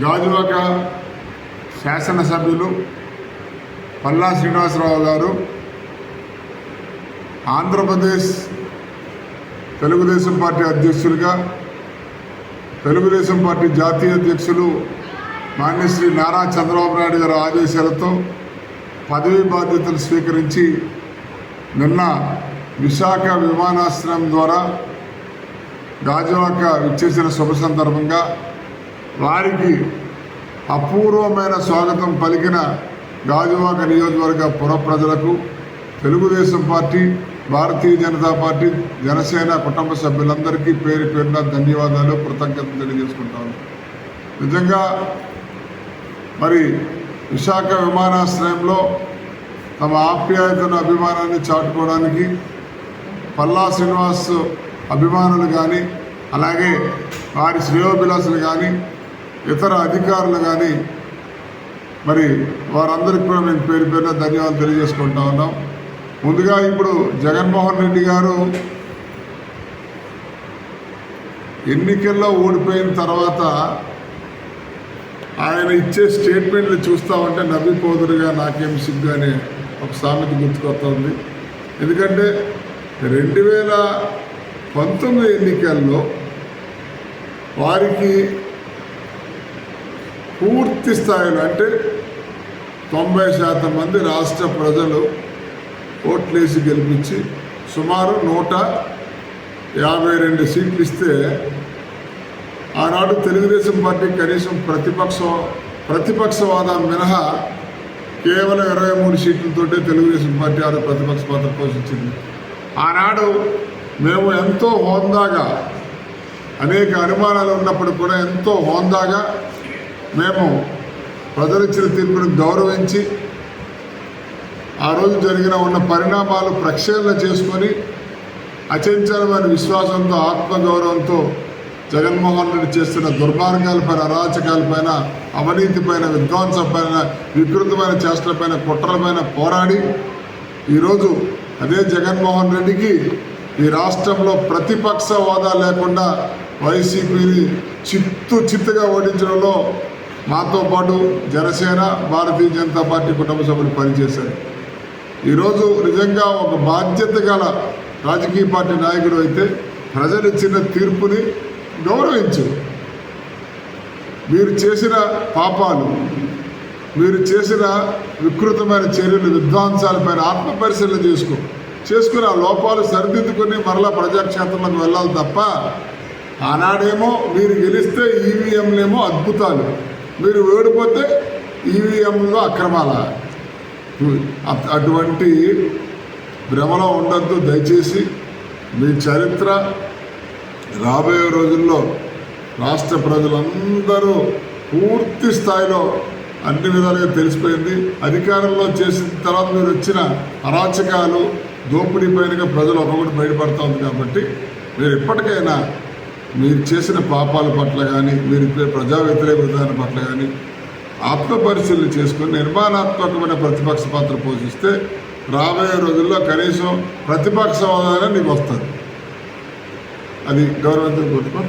గాజువాక శాసనసభ్యులు పల్లా శ్రీనివాసరావు గారు ఆంధ్రప్రదేశ్ తెలుగుదేశం పార్టీ అధ్యక్షులుగా తెలుగుదేశం పార్టీ జాతీయ అధ్యక్షులు మాన్యశ్రీ నారా చంద్రబాబు నాయుడు గారి ఆదేశాలతో పదవి బాధ్యతలు స్వీకరించి నిన్న విశాఖ విమానాశ్రయం ద్వారా గాజువాక విచ్చేసిన శుభ సందర్భంగా వారికి అపూర్వమైన స్వాగతం పలికిన గాజువాక నియోజకవర్గ పుర ప్రజలకు తెలుగుదేశం పార్టీ భారతీయ జనతా పార్టీ జనసేన కుటుంబ సభ్యులందరికీ పేరు పేరున ధన్యవాదాలు కృతజ్ఞతలు తెలియజేసుకుంటాను. నిజంగా మరి విశాఖ విమానాశ్రయంలో తమ ఆప్యాయతను అభిమానాన్ని చాటుకోవడానికి పల్లా శ్రీనివాస్ అభిమానులు కానీ అలాగే వారి శ్రేయోభిలాసులు కానీ ఇతర అధికారులు కానీ మరి వారందరికీ కూడా మేము పేరు పేరున ధన్యవాదాలు తెలియజేసుకుంటా ఉన్నాం. ముందుగా ఇప్పుడు జగన్మోహన్ రెడ్డి గారు ఎన్నికల్లో ఓడిపోయిన తర్వాత ఆయన ఇచ్చే స్టేట్మెంట్లు చూస్తూ ఉంటే నవ్విపోదురుగా నాకేం సిగ్గు అనే ఒక సామెత గుర్తుకొస్తుంది. ఎందుకంటే రెండు వేల పంతొమ్మిది ఎన్నికల్లో వారికి పూర్తి స్థాయిలో అంటే తొంభై శాతం మంది రాష్ట్ర ప్రజలు ఓట్లేసి గెలిపించి సుమారు నూట యాభై రెండు సీట్లు ఇస్తే ఆనాడు తెలుగుదేశం పార్టీ కనీసం ప్రతిపక్ష ప్రతిపక్షవాదం మినహా కేవలం ఇరవై మూడు సీట్లతోటే తెలుగుదేశం పార్టీ ఆరు ప్రతిపక్ష పాత్ర పోషించింది. ఆనాడు మేము ఎంతో హోందాగా అనేక అనుమానాలు ఉన్నప్పుడు కూడా ఎంతో హోందాగా మేము ప్రజలిచ్చిన తీర్పును గౌరవించి ఆ రోజు జరిగిన ఉన్న పరిణామాలు ప్రక్షాళన చేసుకొని అచంచలమైన విశ్వాసంతో ఆత్మగౌరవంతో జగన్మోహన్ రెడ్డి చేస్తున్న దుర్మార్గాలపైన అరాచకాలపైన అవినీతిపైన విధ్వంసపైన వికృతమైన చేష్టలపైన కుట్రలపైన పోరాడి ఈరోజు అదే జగన్మోహన్ రెడ్డికి ఈ రాష్ట్రంలో ప్రతిపక్ష హోదా లేకుండా వైసీపీని చిత్తు చిత్తుగా ఓడించడంలో మాతో పాటు జనసేన భారతీయ జనతా పార్టీ కుటుంబ సభ్యులు పనిచేశారు. ఈరోజు నిజంగా ఒక బాధ్యత గల రాజకీయ పార్టీ నాయకుడు అయితే ప్రజలు ఇచ్చిన తీర్పుని గౌరవించు. మీరు చేసిన పాపాలు మీరు చేసిన వికృతమైన చర్యలు విధ్వంసాలపైన ఆత్మ పరిశీలన చేసుకో. చేసుకుని ఆ లోపాలు సరిదిద్దుకుని మరలా ప్రజాక్షేత్రంలోకి వెళ్ళాలి తప్ప ఆనాడేమో మీరు గెలిస్తే ఈవీఎంలేమో అద్భుతాలు. మీరు ఓడిపోతే ఈవీఎంలో అక్రమాల. అటువంటి భ్రమలో ఉండద్దు. దయచేసి మీ చరిత్ర రాబోయే రోజుల్లో రాష్ట్ర ప్రజలందరూ పూర్తి స్థాయిలో అన్ని విధాలుగా తెలిసిపోయింది. అధికారంలో చేసిన తర్వాత మీరు వచ్చిన అరాచకాలు దోపిడీ పైనగా ప్రజలు ఒక్కొక్కటి బయటపడుతుంది కాబట్టి మీరు ఇప్పటికైనా మీరు చేసిన పాపాల పట్ల కానీ మీరు ప్రజా వ్యతిరేక విధానం పట్ల కానీ ఆత్మపరిశీలన చేసుకొని నిర్మాణాత్మకమైన ప్రతిపక్ష పాత్ర పోషిస్తే రాబోయే రోజుల్లో కనీసం ప్రతిపక్ష హోదానే నీకు వస్తుంది. అది గౌరవంతో కోరుకో